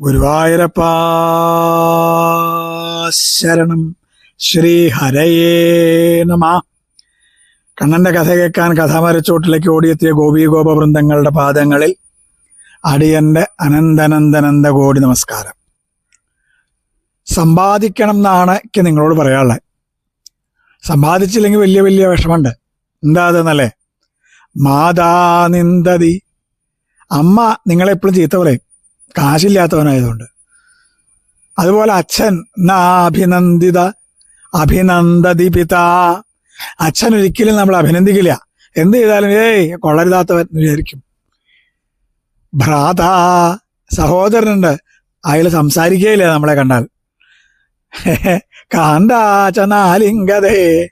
ഗുരുവായൂരപ്പ ശരണം ശ്രീ ഹരയേ നമ. കണ്ണന്റെ കഥ കേൾക്കാൻ കഥാമരച്ചോട്ടിലേക്ക് ഓടിയെത്തിയ ഗോപീഗോപവൃന്ദങ്ങളുടെ പാദങ്ങളിൽ അടിയന്റെ അനന്തനന്ദനന്ദ കോടി നമസ്കാരം. സമ്പാദിക്കണം എന്നാണ് എനിക്ക് നിങ്ങളോട് പറയാനുള്ളത്. സമ്പാദിച്ചില്ലെങ്കിൽ വലിയ വലിയ വിഷമമുണ്ട്. എന്താ അതെന്നല്ലേ? മാതാ നിന്ദതി. അമ്മ നിങ്ങളെപ്പോഴും ചീത്ത പറയും. കാശില്ലാത്തവനായതുകൊണ്ട്. അതുപോലെ അച്ഛൻ അഭിനന്ദിത അഭിനന്ദതി പിതാ അച്ഛൻ ഒരിക്കലും നമ്മൾ അഭിനന്ദിക്കില്ല. എന്ത് ചെയ്താലും ഏയ് കൊള്ളരുതാത്തവൻ വിചാരിക്കും. ഭ്രാത സഹോദരനുണ്ട്. അയാൾ സംസാരിക്കുകയില്ല നമ്മളെ കണ്ടാൽ. കാന്താചനാലിംഗതേ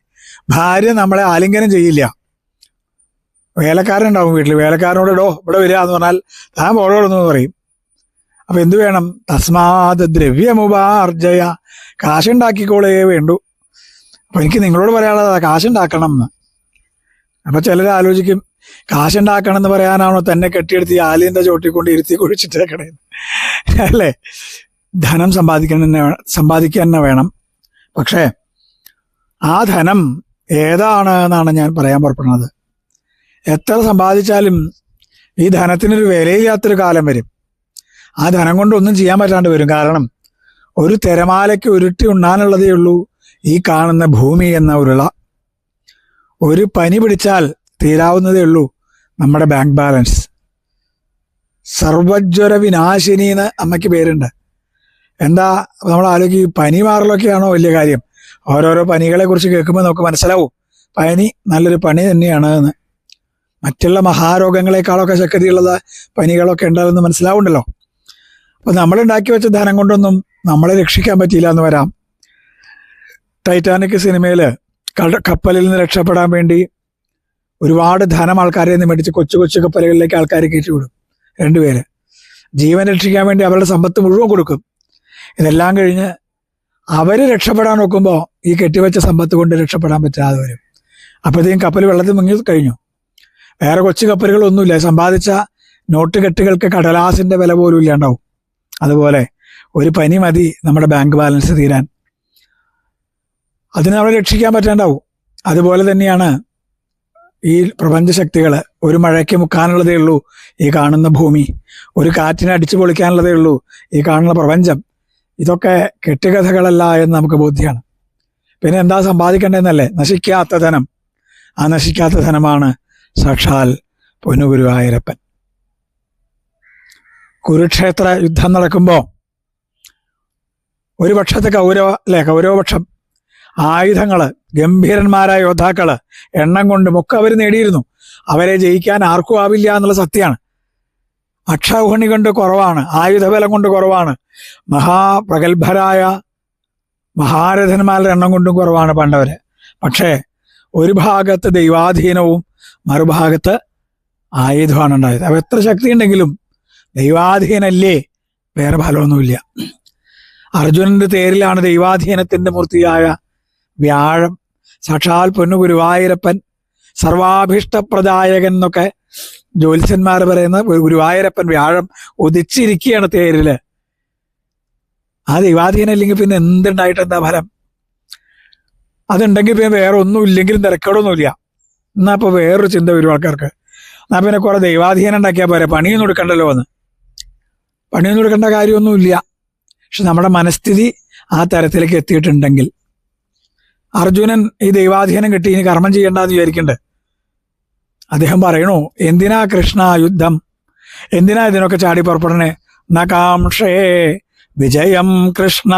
ഭാര്യ നമ്മളെ ആലിംഗനം ചെയ്യില്ല. വേലക്കാരനുണ്ടാവും വീട്ടിൽ. വേലക്കാരനോട് ഇടോ ഇവിടെ വരിക എന്ന് പറഞ്ഞാൽ താൻ പോഴോളെന്ന് പറയും. അപ്പൊ എന്തു വേണം? തസ്മാത് ദ്രവ്യമുപാർജയ. കാശുണ്ടാക്കിക്കോളേ വേണ്ടു. അപ്പൊ എനിക്ക് നിങ്ങളോട് പറയാനുള്ളത് കാശുണ്ടാക്കണം എന്ന് അപ്പൊ ചിലർ ആലോചിക്കും കാശുണ്ടാക്കണം എന്ന് പറയാനാണോ തന്നെ കെട്ടിയെടുത്ത് ഈ ആലിന്റെ ചോട്ടിക്കൊണ്ട് ഇരുത്തി കുഴിച്ചിട്ടേക്കണേ? അല്ലേ? ധനം സമ്പാദിക്കാൻ തന്നെ സമ്പാദിക്കാൻ തന്നെ വേണം. പക്ഷേ ആ ധനം ഏതാണ് എന്നാണ് ഞാൻ പറയാൻ പുറപ്പെടുന്നത്. എത്ര സമ്പാദിച്ചാലും ഈ ധനത്തിനൊരു വിലയില്ലാത്തൊരു കാലം വരും. ആ ധനം കൊണ്ടൊന്നും ചെയ്യാൻ പറ്റാണ്ട് വരും. കാരണം ഒരു തിരമാലയ്ക്ക് ഉരുട്ടി ഉണ്ണാനുള്ളതേ ഉള്ളൂ ഈ കാണുന്ന ഭൂമി എന്ന ഉരുള. ഒരു പനി പിടിച്ചാൽ തീരാവുന്നതേ ഉള്ളൂ നമ്മുടെ ബാങ്ക് ബാലൻസ്. സർവജ്വര വിനാശിനി എന്ന് അമ്മയ്ക്ക് പേരുണ്ട്. എന്താ നമ്മൾ ആലോചിക്കും പനി മാറലൊക്കെയാണോ വലിയ കാര്യം? ഓരോരോ പനികളെ കുറിച്ച് കേൾക്കുമ്പോൾ നമുക്ക് മനസ്സിലാവും. പനി നല്ലൊരു പണി തന്നെയാണ് എന്ന്. മറ്റുള്ള മഹാരോഗങ്ങളെക്കാളൊക്കെ ശക്തിയുള്ളത് പനികളൊക്കെ ഉണ്ടാവുമെന്ന് മനസ്സിലാവുണ്ടല്ലോ അപ്പൊ നമ്മൾ ഉണ്ടാക്കി വെച്ച ധനം കൊണ്ടൊന്നും നമ്മളെ രക്ഷിക്കാൻ പറ്റിയില്ല എന്ന് വരാം. ടൈറ്റാനിക് സിനിമയിൽ കട- കപ്പലിൽ നിന്ന് രക്ഷപ്പെടാൻ വേണ്ടി ഒരുപാട് ധനം ആൾക്കാരെ നിന്ന് മേടിച്ച് കൊച്ചു കൊച്ചു കപ്പലുകളിലേക്ക് ആൾക്കാരെ കയറ്റി വിടും രണ്ടുപേര്. ജീവൻ രക്ഷിക്കാൻ വേണ്ടി അവരുടെ സമ്പത്ത് മുഴുവൻ കൊടുക്കും. ഇതെല്ലാം കഴിഞ്ഞ് അവർ രക്ഷപ്പെടാൻ നോക്കുമ്പോൾ ഈ കെട്ടിവെച്ച സമ്പത്ത് കൊണ്ട് രക്ഷപ്പെടാൻ പറ്റാതെ വരും. അപ്പോഴത്തേക്കും കപ്പൽ വെള്ളത്തിൽ മുങ്ങി കഴിഞ്ഞു. വേറെ കൊച്ചു കപ്പലുകളൊന്നുമില്ല. സമ്പാദിച്ച നോട്ട് കെട്ടുകൾക്ക് കടലാസിന്റെ വില പോലും ഇല്ലാണ്ടാവും. അതുപോലെ ഒരു പനി മതി നമ്മുടെ ബാങ്ക് ബാലൻസ് തീരാൻ. അതിനെ നമ്മളെ രക്ഷിക്കാൻ പറ്റാണ്ടാവും. അതുപോലെ തന്നെയാണ് ഈ പ്രപഞ്ചശക്തികൾ ഒരു മഴയ്ക്ക് മുക്കാനുള്ളതേ ഉള്ളൂ ഈ കാണുന്ന ഭൂമി. ഒരു കാറ്റിനെ അടിച്ചു പൊളിക്കാനുള്ളതേ ഉള്ളൂ ഈ കാണുന്ന പ്രപഞ്ചം. ഇതൊക്കെ കെട്ടുകഥകളല്ല എന്ന് നമുക്ക് ബോധ്യമാണ് പിന്നെ എന്താ സമ്പാദിക്കേണ്ടതെന്നല്ലേ? നശിക്കാത്ത ധനം. ആ നശിക്കാത്ത ധനമാണ് സാക്ഷാൽ പൊന്നുഗുരുവായൂരപ്പൻ. കുരുക്ഷേത്ര യുദ്ധം നടക്കുമ്പോൾ ഒരു പക്ഷത്തെ കൗരവ അല്ലെ കൗരവപക്ഷം ആയുധങ്ങൾ ഗംഭീരന്മാരായ യോദ്ധാക്കൾ എണ്ണം കൊണ്ടും ഒക്കെ അവർ നേടിയിരുന്നു. അവരെ ജയിക്കാൻ ആർക്കും ആവില്ല എന്നുള്ള സത്യമാണ്. അക്ഷൗഹണി കൊണ്ട് കുറവാണ് ആയുധബലം കൊണ്ട് കുറവാണ് മഹാപ്രഗത്ഭരായ മഹാരഥന്മാരുടെ എണ്ണം കൊണ്ടും കുറവാണ് പണ്ടവര്. പക്ഷേ ഒരു ഭാഗത്ത് ദൈവാധീനവും മറുഭാഗത്ത് ആയുധമാണ് ഉണ്ടായത്. അവ എത്ര ശക്തി ഉണ്ടെങ്കിലും ദൈവാധീനല്ലേ? വേറെ ഫലമൊന്നുമില്ല. അർജുനന്റെ തേരിലാണ് ദൈവാധീനത്തിന്റെ മൂർത്തിയായ വ്യാഴം. സാക്ഷാൽ പൊന്നു ഗുരുവായൂരപ്പൻ സർവാഭീഷ്ടപ്രദായകൻ എന്നൊക്കെ ജ്യോത്സ്യന്മാർ പറയുന്ന ഒരു ഗുരുവായൂരപ്പൻ വ്യാഴം ഉദിച്ചിരിക്കുകയാണ് തേരിൽ. ആ ദൈവാധീനം ഇല്ലെങ്കിൽ പിന്നെ എന്തുണ്ടായിട്ട് എന്താ ഫലം? അതുണ്ടെങ്കിൽ പിന്നെ വേറെ ഒന്നും ഇല്ലെങ്കിലും തിരക്കേടൊന്നുമില്ല. എന്നാ ഇപ്പൊ വേറൊരു ചിന്ത വരും ആൾക്കാർക്ക്. എന്നാ പിന്നെ കുറെ ദൈവാധീനം ഉണ്ടാക്കിയാൽ പോരെ? പണിയൊന്നും എടുക്കണ്ടല്ലോ എന്ന് പണിയൊന്നും എടുക്കേണ്ട കാര്യമൊന്നുമില്ല. പക്ഷെ നമ്മുടെ മനസ്ഥിതി ആ തരത്തിലേക്ക് എത്തിയിട്ടുണ്ടെങ്കിൽ അർജുനൻ ഈ ദൈവാധീനം കിട്ടി ഇനി കർമ്മം ചെയ്യണ്ടെന്ന് വിചാരിക്കണ്ട്. അദ്ദേഹം പറയണു എന്തിനാ കൃഷ്ണ യുദ്ധം? എന്തിനാ ഇതിനൊക്കെ ചാടി പുറപ്പെടണേ? നകാംക്ഷേ വിജയം കൃഷ്ണ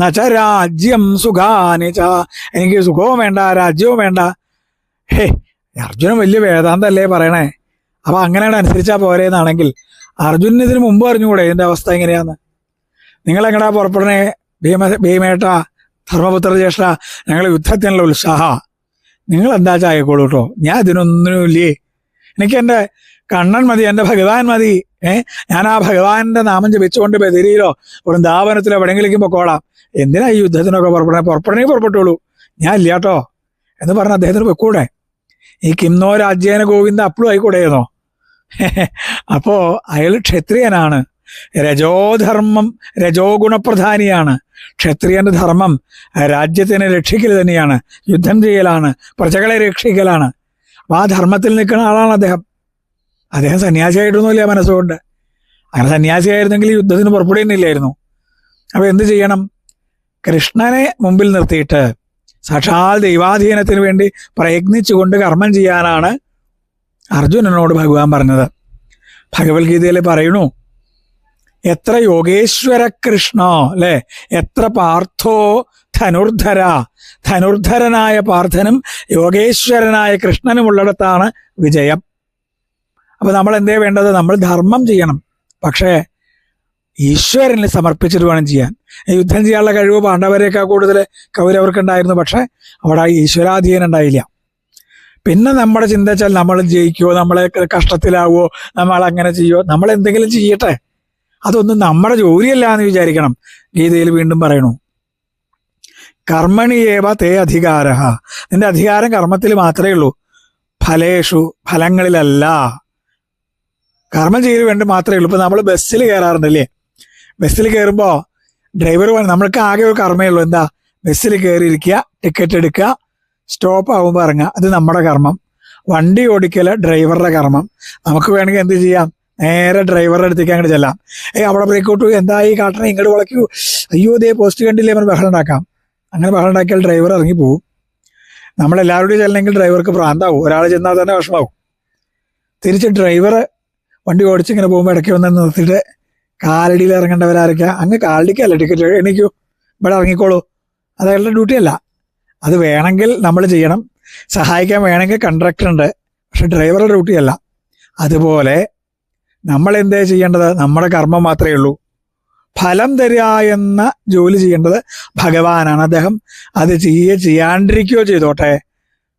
നച രാജ്യം സുഖാനിച്ച എനിക്ക് സുഖവും വേണ്ട രാജ്യവും വേണ്ട. ഹേ അർജുനൻ വലിയ വേദാന്തല്ലേ പറയണേ? അപ്പൊ അങ്ങനെയാണ് അനുസരിച്ചാ പോരേന്നാണെങ്കിൽ അർജുനന് ഇതിന് മുമ്പ് അറിഞ്ഞുകൂടെ? ഇതിന്റെ അവസ്ഥ എങ്ങനെയാന്ന്? നിങ്ങൾ എങ്ങടാ പുറപ്പെടണേ ഭീമ ഭീമേട്ട ധർമ്മപുത്ര ജ്യേഷ്ഠ ഞങ്ങൾ യുദ്ധത്തിനുള്ള ഉത്സാഹ. നിങ്ങൾ എന്താ ചായക്കോളൂ കേട്ടോ ഞാൻ ഇതിനൊന്നുമില്ലേ? എനിക്ക് എന്റെ കണ്ണൻ മതി എന്റെ ഭഗവാൻ മതി ഏ? ഞാൻ ആ ഭഗവാന്റെ നാമം ജപിച്ചുകൊണ്ട് ബദിരിയിലോ വൃന്ദാവനത്തിലോ എവിടെയെങ്കിലും പൊക്കോളാം. എന്തിനാ ഈ യുദ്ധത്തിനൊക്കെ പുറപ്പെടണേ? പുറപ്പെടണേ പുറപ്പെട്ടുള്ളൂ. ഞാൻ ഇല്ല കേട്ടോ എന്ന് പറഞ്ഞ അദ്ദേഹത്തിന് വെക്കൂടെ ഈ കിംനോ രാജ്യേന ഗോവിന്ദ അപ്പോഴും ആയിക്കൂടെയെന്നോ അപ്പോ അയാൾ ക്ഷത്രിയനാണ്. രജോധർമ്മം രജോഗുണപ്രധാനിയാണ്. ക്ഷത്രിയന്റെ ധർമ്മം രാജ്യത്തിനെ രക്ഷിക്കൽ തന്നെയാണ്. യുദ്ധം ചെയ്യലാണ് പ്രജകളെ രക്ഷിക്കലാണ്. അപ്പൊ ആ ധർമ്മത്തിൽ നിൽക്കുന്ന ആളാണ് അദ്ദേഹം. അദ്ദേഹം സന്യാസിയായിട്ടൊന്നുമില്ല മനസ്സുകൊണ്ട്. അങ്ങനെ സന്യാസിയായിരുന്നെങ്കിൽ യുദ്ധത്തിന് പുറപ്പെടുന്നില്ലായിരുന്നു അപ്പൊ എന്ത് ചെയ്യണം? കൃഷ്ണനെ മുമ്പിൽ നിർത്തിയിട്ട് സാക്ഷാൽ ദൈവാധീനത്തിന് വേണ്ടി പ്രയത്നിച്ചുകൊണ്ട് കർമ്മം ചെയ്യാനാണ് അർജുനനോട് ഭഗവാൻ പറഞ്ഞത് ഭഗവത്ഗീതയിൽ പറയണു എത്ര യോഗേശ്വര കൃഷ്ണ അല്ലെ? എത്ര പാർത്ഥോ ധനുർധര ധനുർധരനായ പാർത്ഥനും യോഗേശ്വരനായ കൃഷ്ണനും ഉള്ളിടത്താണ് വിജയം. അപ്പൊ നമ്മൾ എന്തേ വേണ്ടത്? നമ്മൾ ധർമ്മം ചെയ്യണം. പക്ഷേ ഈശ്വരന് സമർപ്പിച്ചിട്ട് വേണം ചെയ്യാൻ. യുദ്ധം ചെയ്യാനുള്ള കഴിവ് പാണ്ഡവരെക്കാൾ കൂടുതൽ കൗരവർക്കുണ്ടായിരുന്നു. പക്ഷെ അവിടെ ഈശ്വരാധീനം ഉണ്ടായില്ല. പിന്നെ നമ്മുടെ ചിന്ത വെച്ചാൽ നമ്മൾ ജയിക്കുമോ നമ്മളെ കഷ്ടത്തിലാവോ നമ്മൾ അങ്ങനെ ചെയ്യുമോ നമ്മൾ എന്തെങ്കിലും ചെയ്യട്ടെ. അതൊന്നും നമ്മുടെ ജോലിയല്ല എന്ന് വിചാരിക്കണം. ഗീതയിൽ വീണ്ടും പറയണു. കർമ്മണിയേവ തേ അധികാര നിന്റെ അധികാരം കർമ്മത്തിൽ മാത്രമേ ഉള്ളൂ. ഫലേഷു ഫലങ്ങളിലല്ല. കർമ്മം ചെയ്ത് വേണ്ടി മാത്രമേ ഉള്ളൂ. ഇപ്പൊ നമ്മൾ ബസ്സിൽ കയറാറുണ്ടല്ലേ ബസ്സിൽ കയറുമ്പോ ഡ്രൈവർ നമ്മൾക്ക് ആകെ ഒരു കർമ്മേ ഉള്ളൂ. എന്താ? ബസ്സിൽ കയറി കയറിയിരിക്കുക ടിക്കറ്റ് എടുക്കുക സ്റ്റോപ്പ് ആകുമ്പോൾ ഇറങ്ങുക അത് നമ്മുടെ കർമ്മം. വണ്ടി ഓടിക്കൽ ഡ്രൈവറുടെ കർമ്മം. നമുക്ക് വേണമെങ്കിൽ എന്ത് ചെയ്യാം? നേരെ ഡ്രൈവറുടെ അടുത്തേക്ക് അങ്ങോട്ട് ചെല്ലാം. ഏയ് അവിടെ ബ്രേക്കൗട്ട് എന്താ ഈ കാട്ടണ ഇങ്ങോട്ട് വളയ്ക്കൂ? അയ്യോ ദേ പോസ്റ്റ് കണ്ടില്ലേ? നമ്മൾ ബഹളം ഉണ്ടാക്കാം. അങ്ങനെ ബഹളം ഉണ്ടാക്കിയാൽ ഡ്രൈവർ ഇറങ്ങി പോകും നമ്മളെല്ലാവരുടെയും ചെല്ലണമെങ്കിൽ ഡ്രൈവർക്ക് പ്രാന്താവും. ഒരാൾ ചെന്നാൽ തന്നെ വിഷമാവും തിരിച്ച് ഡ്രൈവർ വണ്ടി ഓടിച്ച് ഇങ്ങനെ പോകുമ്പോൾ ഇടയ്ക്ക് വന്ന് നിർത്തിയിട്ട് കാലടിയിൽ ഇറങ്ങേണ്ടവരാരൊക്കെയാണ് അങ്ങ് കാലടിക്കല്ല ടിക്കറ്റ് എണീക്കൂ. ഇവിടെ ഇറങ്ങിക്കോളൂ. അത് അയാളുടെ ഡ്യൂട്ടി അല്ല. അത് വേണമെങ്കിൽ നമ്മൾ ചെയ്യണം. സഹായിക്കാൻ വേണമെങ്കിൽ കണ്ടക്ടർ ഉണ്ട്. പക്ഷെ ഡ്രൈവറുടെ ഡ്യൂട്ടി അല്ല. അതുപോലെ നമ്മൾ എന്തേ ചെയ്യേണ്ടത്? നമ്മുടെ കർമ്മം മാത്രമേ ഉള്ളൂ. ഫലം തരിക എന്ന ജോലി ചെയ്യേണ്ടത് ഭഗവാനാണ്. അദ്ദേഹം അത് ചെയ്യേ ചെയ്യാണ്ടിരിക്കുകയോ ചെയ്തോട്ടെ.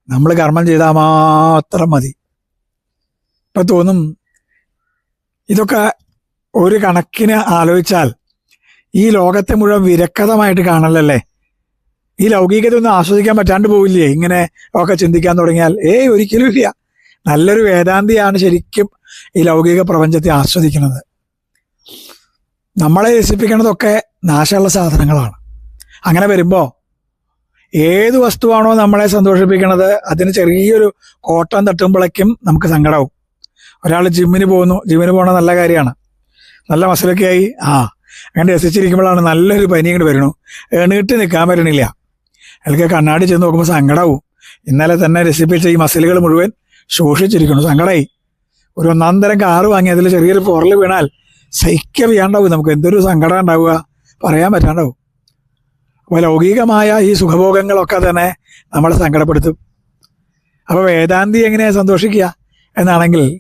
നമ്മൾ കർമ്മം ചെയ്താൽ മാത്രം മതി. ഇപ്പൊ തോന്നും ഇതൊക്കെ ഒരു കണക്കിന് ആലോചിച്ചാൽ ഈ ലോകത്തെ മുഴുവൻ വിരക്തമായിട്ട് കാണലല്ലേ? ഈ ലൗകികത ഒന്നും ആസ്വദിക്കാൻ പറ്റാണ്ട് പോവില്ലേ? ഇങ്ങനെ ഒക്കെ ചിന്തിക്കാൻ തുടങ്ങിയാൽ. ഏയ് ഒരിക്കലും ഇല്ല. നല്ലൊരു വേദാന്തിയാണ് ശരിക്കും ഈ ലൗകിക പ്രപഞ്ചത്തെ ആസ്വദിക്കുന്നത്. നമ്മളെ രസിപ്പിക്കുന്നതൊക്കെ നാശമുള്ള സാധനങ്ങളാണ്. അങ്ങനെ വരുമ്പോൾ ഏത് വസ്തുവാണോ നമ്മളെ സന്തോഷിപ്പിക്കുന്നത് അതിന് ചെറിയൊരു കോട്ടം തട്ടുമ്പോഴേക്കും നമുക്ക് സങ്കടവും. ഒരാൾ ജിമ്മിന് പോകുന്നു. ജിമ്മിന് പോകണ നല്ല കാര്യമാണ്. നല്ല മസിലൊക്കെ ആയി. ആ അങ്ങനെ രസിച്ചിരിക്കുമ്പോഴാണ് നല്ലൊരു പനി ഇങ്ങോട്ട് വരണു എണീട്ട് നിൽക്കാൻ പറ്റണില്ല. അയാൾക്ക് കണ്ണാടി ചെന്ന് നോക്കുമ്പോൾ സങ്കടവും. ഇന്നലെ തന്നെ രസിപ്പിച്ച ഈ മസിലുകൾ മുഴുവൻ ശോഷിച്ചിരിക്കുന്നു. സങ്കടമായി ഒരു ഒന്നാം തരം കാറ് വാങ്ങി അതിൽ ചെറിയൊരു പൊറൽ വീണാൽ സൈക്യ വയ്യാണ്ടാവും നമുക്ക് എന്തൊരു സങ്കടം ഉണ്ടാവുക? പറയാൻ പറ്റാണ്ടാവും. അപ്പോൾ ലൗകികമായ ഈ സുഖഭോഗങ്ങളൊക്കെ തന്നെ നമ്മളെ സങ്കടപ്പെടുത്തും. അപ്പോൾ വേദാന്തി എങ്ങനെയാണ് സന്തോഷിക്കുക എന്നാണെങ്കിൽ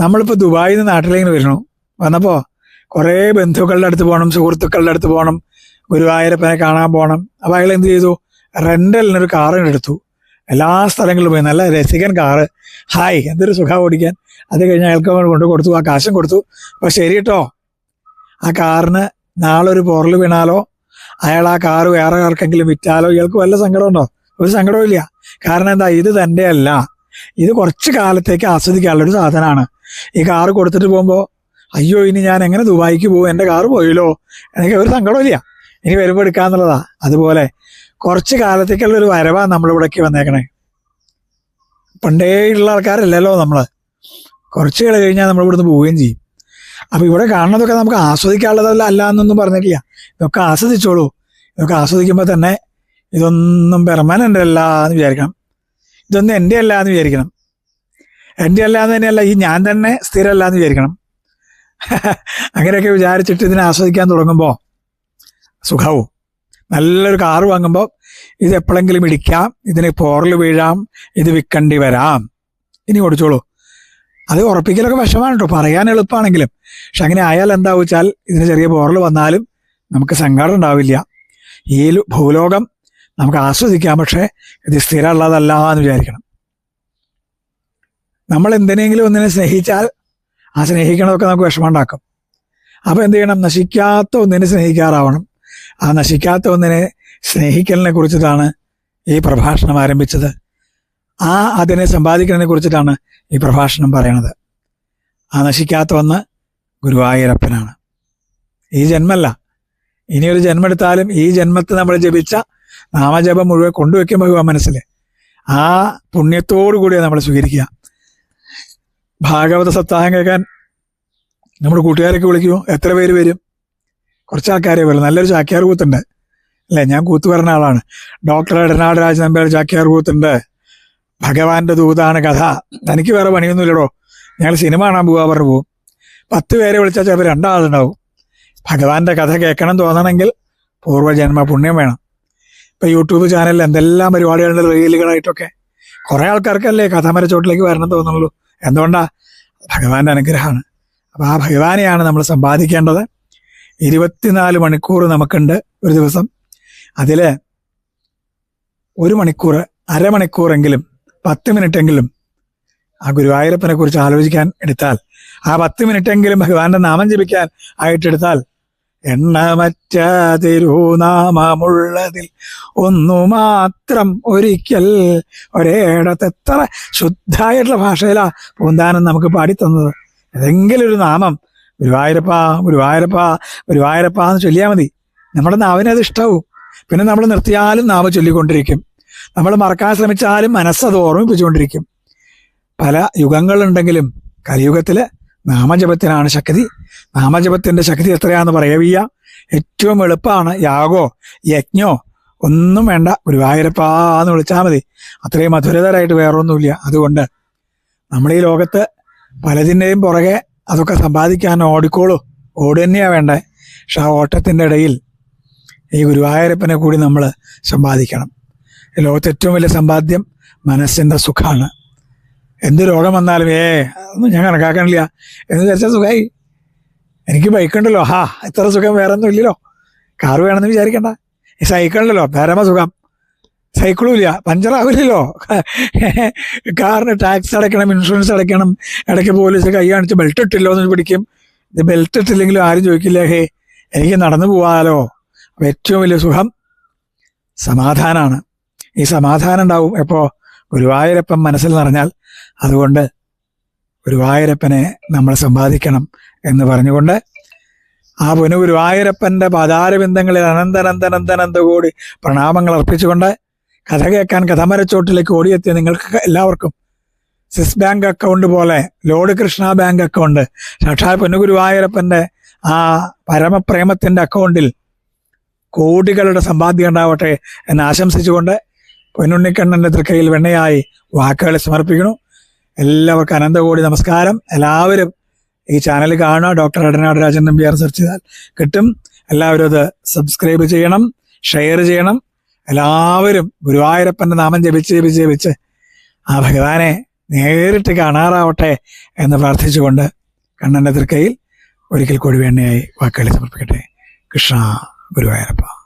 നമ്മളിപ്പോൾ ദുബായിൽ നിന്ന് നാട്ടിലേക്ക് വരണു വന്നപ്പോൾ കുറേ ബന്ധുക്കളുടെ അടുത്ത് പോകണം സുഹൃത്തുക്കളുടെ അടുത്ത് പോകണം ഗുരുവായൂരപ്പനെ കാണാൻ പോകണം അപ്പോൾ അയാൾ എന്ത് ചെയ്തു? റെന്റലിനൊരു കാർ എടുത്തു. എല്ലാ സ്ഥലങ്ങളിലും പോയി. നല്ല രസികൻ കാറ് ഹായ് എന്തൊരു സുഖം ഓടിക്കാൻ. അത് കഴിഞ്ഞ് അയാൾക്ക് കൊണ്ട് കൊടുത്തു. ആ കാശും കൊടുത്തു. അപ്പോൾ ശരി കേട്ടോ ആ കാറിന് നാളെ ഒരു പോറൽ വീണാലോ? അയാൾ ആ കാറ് വേറെ ആർക്കെങ്കിലും വിറ്റാലോ? ഇയാൾക്ക് വല്ല സങ്കടമുണ്ടോ? ഒരു സങ്കടവും ഇല്ല. കാരണം എന്താ? ഇത് തന്റെ അല്ല. ഇത് കുറച്ച് കാലത്തേക്ക് ആസ്വദിക്കാനുള്ള ഒരു സാധനമാണ്. ഈ കാറ് കൊടുത്തിട്ട് പോകുമ്പോൾ അയ്യോ ഇനി ഞാൻ എങ്ങനെ ദുബായിക്ക് പോകും? എന്റെ കാറ് പോയല്ലോ? എനിക്ക് ഒരു സങ്കടമില്ല ഇനി വരുമ്പോൾ എടുക്കാന്നുള്ളതാ. അതുപോലെ കുറച്ച് കാലത്തേക്കുള്ള ഒരു വരവാ നമ്മളിവിടേക്ക് വന്നേക്കണേ. പണ്ടേ ഉള്ള ആൾക്കാരല്ലല്ലോ നമ്മൾ കുറച്ച് കളി കഴിഞ്ഞാൽ നമ്മൾ ഇവിടുന്ന് പോവുകയും ചെയ്യും. അപ്പൊ ഇവിടെ കാണുന്നതൊക്കെ നമുക്ക് ആസ്വദിക്കാനുള്ളതല്ല അല്ല എന്നൊന്നും പറഞ്ഞിട്ടില്ല. ഇതൊക്കെ ആസ്വദിച്ചോളൂ. ഇതൊക്കെ ആസ്വദിക്കുമ്പോൾ തന്നെ ഇതൊന്നും പെർമനന്റ് അല്ല എന്ന് വിചാരിക്കണം. ഇതൊന്നും എന്റെ അല്ല എന്ന് വിചാരിക്കണം. എന്റെ അല്ല എന്ന് തന്നെയല്ല ഈ ഞാൻ തന്നെ സ്ഥിരമല്ല എന്ന് വിചാരിക്കണം. അങ്ങനെയൊക്കെ വിചാരിച്ചിട്ട് ഇതിനെ ആസ്വദിക്കാൻ തുടങ്ങുമ്പോൾ സുഖവും. നല്ലൊരു കാറ് വാങ്ങുമ്പോൾ ഇത് എപ്പോഴെങ്കിലും ഇടിക്കാം ഇതിന് പോറൽ വീഴാം ഇത് വിൽക്കേണ്ടി വരാം. ഇനി ഓടിച്ചോളൂ. അത് ഉറപ്പിക്കലൊക്കെ വിഷമാണ് കേട്ടോ പറയാൻ എളുപ്പമാണെങ്കിലും പക്ഷെ അങ്ങനെ ആയാൽ എന്താ വെച്ചാൽ ഇതിന് ചെറിയ പോറൽ വന്നാലും നമുക്ക് സങ്കടം ഉണ്ടാവില്ല. ഈ ഭൂലോകം നമുക്ക് ആസ്വദിക്കാം പക്ഷേ ഇത് സ്ഥിരമുള്ളതല്ല എന്ന് വിചാരിക്കണം. നമ്മൾ എന്തിനെങ്കിലും ഒന്നിനെ സ്നേഹിച്ചാൽ ആ സ്നേഹിക്കണതൊക്കെ നമുക്ക് വിഷമം ഉണ്ടാക്കും. അപ്പൊ എന്ത് ചെയ്യണം? നശിക്കാത്ത ഒന്നിനെ സ്നേഹിക്കാറാവണം. ആ നശിക്കാത്ത ഒന്നിനെ സ്നേഹിക്കലിനെ കുറിച്ചിട്ടാണ് ഈ പ്രഭാഷണം ആരംഭിച്ചത്. ആ അതിനെ സമ്പാദിക്കുന്നതിനെ കുറിച്ചിട്ടാണ് ഈ പ്രഭാഷണം പറയണത് ആ നശിക്കാത്ത ഒന്ന് ഗുരുവായൂരപ്പനാണ്. ഈ ജന്മല്ല. ഇനിയൊരു ജന്മെടുത്താലും ഈ ജന്മത്തിൽ നമ്മൾ ജപിച്ച നാമജപം മുഴുവൻ കൊണ്ടുവയ്ക്കുമ്പോൾ ആ മനസ്സിൽ ആ പുണ്യത്തോടു കൂടിയാണ് നമ്മൾ സ്വീകരിക്കുക. ഭാഗവത സപ്താഹം കേൾക്കാൻ നമ്മുടെ കൂട്ടുകാരൊക്കെ വിളിക്കുമോ? എത്ര പേര് വരും? കുറച്ച് ആൾക്കാരെ വരും നല്ലൊരു ചാക്യാർ കൂത്തുണ്ട്. അല്ലേ? ഞാൻ കൂത്ത് പറഞ്ഞ ആളാണ്. ഡോക്ടർ ഇടനാട് രാജ നമ്പ്യാർ ചാക്യാർ കൂത്തുണ്ട്. ഭഗവാന്റെ ദൂതാണ് കഥ. തനിക്ക് വേറെ പണിയൊന്നുമില്ലടോ. ഞങ്ങൾ സിനിമ കാണാൻ പോവാ പറഞ്ഞു പോകും പത്ത് പേരെ വിളിച്ചാൽ ചിലപ്പോൾ രണ്ടാളുണ്ടാവും. ഭഗവാന്റെ കഥ കേൾക്കണം തോന്നണമെങ്കിൽ പൂർവജന്മ പുണ്യം വേണം. ഇപ്പൊ യൂട്യൂബ് ചാനലിൽ എന്തെല്ലാം പരിപാടികളുണ്ട് റീലുകളായിട്ടൊക്കെ. കുറെ ആൾക്കാർക്കല്ലേ കഥാമരച്ചോട്ടിലേക്ക് വരണം തോന്നുള്ളൂ എന്തുകൊണ്ടാ? ഭഗവാന്റെ അനുഗ്രഹമാണ്. അപ്പൊ ആ ഭഗവാനെയാണ് നമ്മൾ സമ്പാദിക്കേണ്ടത്. ഇരുപത്തിനാല് മണിക്കൂർ നമുക്കുണ്ട് ഒരു ദിവസം. അതിൽ ഒരു മണിക്കൂർ അരമണിക്കൂറെങ്കിലും പത്ത് മിനിറ്റെങ്കിലും ആ ഗുരുവായൂരപ്പനെ കുറിച്ച് ആലോചിക്കാൻ എടുത്താൽ ആ പത്ത് മിനിറ്റെങ്കിലും ഭഗവാന്റെ നാമം ജപിക്കാൻ ആയിട്ടെടുത്താൽ എണ്ണമറ്റ തിരുനാമമുള്ളതിൽ ഒന്നു മാത്രം ഒരിക്കൽ ഒരേടത്ത് എത്ര ശുദ്ധായിട്ടുള്ള ഭാഷയിലാ പൂന്താനം നമുക്ക് പാടിത്തന്നത്. ഏതെങ്കിലും ഒരു നാമം ഗുരുവായൂരപ്പ ഒരു ഗുരുവായൂരപ്പ എന്ന് ചൊല്ലിയാൽ മതി. നമ്മുടെ നാവിനത് ഇഷ്ടവും. പിന്നെ നമ്മൾ നിർത്തിയാലും നാവ് ചൊല്ലിക്കൊണ്ടിരിക്കും. നമ്മൾ മറക്കാൻ ശ്രമിച്ചാലും മനസ്സത് ഓർമ്മിപ്പിച്ചുകൊണ്ടിരിക്കും. പല യുഗങ്ങളുണ്ടെങ്കിലും കലിയുഗത്തിൽ നാമജപത്തിനാണ് ശക്തി. നാമജപത്തിന്റെ ശക്തി എത്രയാണെന്ന് പറയുക ഏറ്റവും എളുപ്പമാണ് യാഗോ യജ്ഞോ ഒന്നും വേണ്ട ഗുരുവായൂരപ്പാ എന്ന് വിളിച്ചാൽ മതി. അത്രയും മധുരതരായിട്ട് വേറൊന്നുമില്ല. അതുകൊണ്ട് നമ്മൾ ഈ ലോകത്ത് പലതിന്റെയും പുറകെ അതൊക്കെ സമ്പാദിക്കാൻ ഓടിക്കോളൂ. ഓട് തന്നെയാണ് വേണ്ടേ. പക്ഷെ ആ ഓട്ടത്തിന്റെ ഇടയിൽ ഈ ഗുരുവായൂരപ്പനെ കൂടി നമ്മൾ സമ്പാദിക്കണം. ലോകത്തെ ഏറ്റവും വലിയ സമ്പാദ്യം മനസ്സിന്റെ സുഖമാണ് എന്ത് രോഗം വന്നാലും ഏ അതൊന്നും ഞാൻ കണക്കാക്കണില്ല. എന്ന് വിചാരിച്ചാൽ സുഖമായി എനിക്ക് ബൈക്കുണ്ടല്ലോ ഹാ ഇത്ര സുഖം വേറെ ഒന്നും ഇല്ലല്ലോ. കാറ് വേണമെന്ന് വിചാരിക്കണ്ട. ഈ സൈക്കിളുണ്ടല്ലോ പരമസുഖം സൈക്കിളും ഇല്ല പഞ്ചറാവില്ലല്ലോ കാറിന് ടാക്സ് അടയ്ക്കണം ഇൻഷുറൻസ് അടയ്ക്കണം. ഇടയ്ക്ക് പോലീസ് കൈ കാണിച്ച് ബെൽറ്റ് ഇട്ടില്ലോ എന്ന് പിടിക്കും. ഇത് ബെൽറ്റ് ഇട്ടില്ലെങ്കിലും ആരും ചോദിക്കില്ല. ഹേ എനിക്ക് നടന്നു പോവാലോ? അപ്പൊ ഏറ്റവും വലിയ സുഖം സമാധാനമാണ് ഈ സമാധാനം ഉണ്ടാവും. എപ്പോ? ഗുരുവായൂരപ്പൻ മനസ്സിൽ നിറഞ്ഞാൽ അതുകൊണ്ട് ഗുരുവായൂരപ്പനെ നമ്മൾ സമ്പാദിക്കണം എന്ന് പറഞ്ഞുകൊണ്ട് ആ പുനഗുരുവായൂരപ്പന്റെ പാതാരബിന്ദങ്ങളിൽ അനന്തനന്തനന്തനന്ത കൂടി പ്രണാമങ്ങൾ അർപ്പിച്ചുകൊണ്ട് കഥ കേൾക്കാൻ കഥമരച്ചോട്ടിലേക്ക് ഓടിയെത്തിയ നിങ്ങൾക്ക് എല്ലാവർക്കും സിസ് ബാങ്ക് അക്കൗണ്ട് പോലെ ലോഡ് കൃഷ്ണ ബാങ്ക് അക്കൗണ്ട്. സാക്ഷാൽ പൊന്നുഗുരുവായൂരപ്പന്റെ ആ പരമപ്രേമത്തിന്റെ അക്കൗണ്ടിൽ കോടികളുടെ സമ്പാദ്യം ഉണ്ടാവട്ടെ എന്ന് ആശംസിച്ചുകൊണ്ട് പൊന്നുണ്ണിക്കണ്ണന്റെ തൃക്കയിൽ വെണ്ണയായി വാക്കുകൾ സമർപ്പിക്കുന്നു. എല്ലാവർക്കും അനന്തകോടി നമസ്കാരം. എല്ലാവരും ഈ ചാനൽ കാണുക. ഡോക്ടർ അടനാട് രാജൻ നമ്പ്യാർ സെർച്ച് ചെയ്താൽ കിട്ടും. എല്ലാവരും അത് സബ്സ്ക്രൈബ് ചെയ്യണം ഷെയർ ചെയ്യണം. എല്ലാവരും ഗുരുവായൂരപ്പന്റെ നാമം ജപിച്ച് ജപിച്ച് ജപിച്ച് ആ ഭഗവാനെ നേരിട്ട് കാണാറാവട്ടെ എന്ന് പ്രാർത്ഥിച്ചുകൊണ്ട് കണ്ണന്റെ തൃക്കയിൽ ഒരിക്കൽ കൂടി വാക്കുകളെ സമർപ്പിക്കട്ടെ. കൃഷ്ണ ഗുരുവായൂരപ്പ.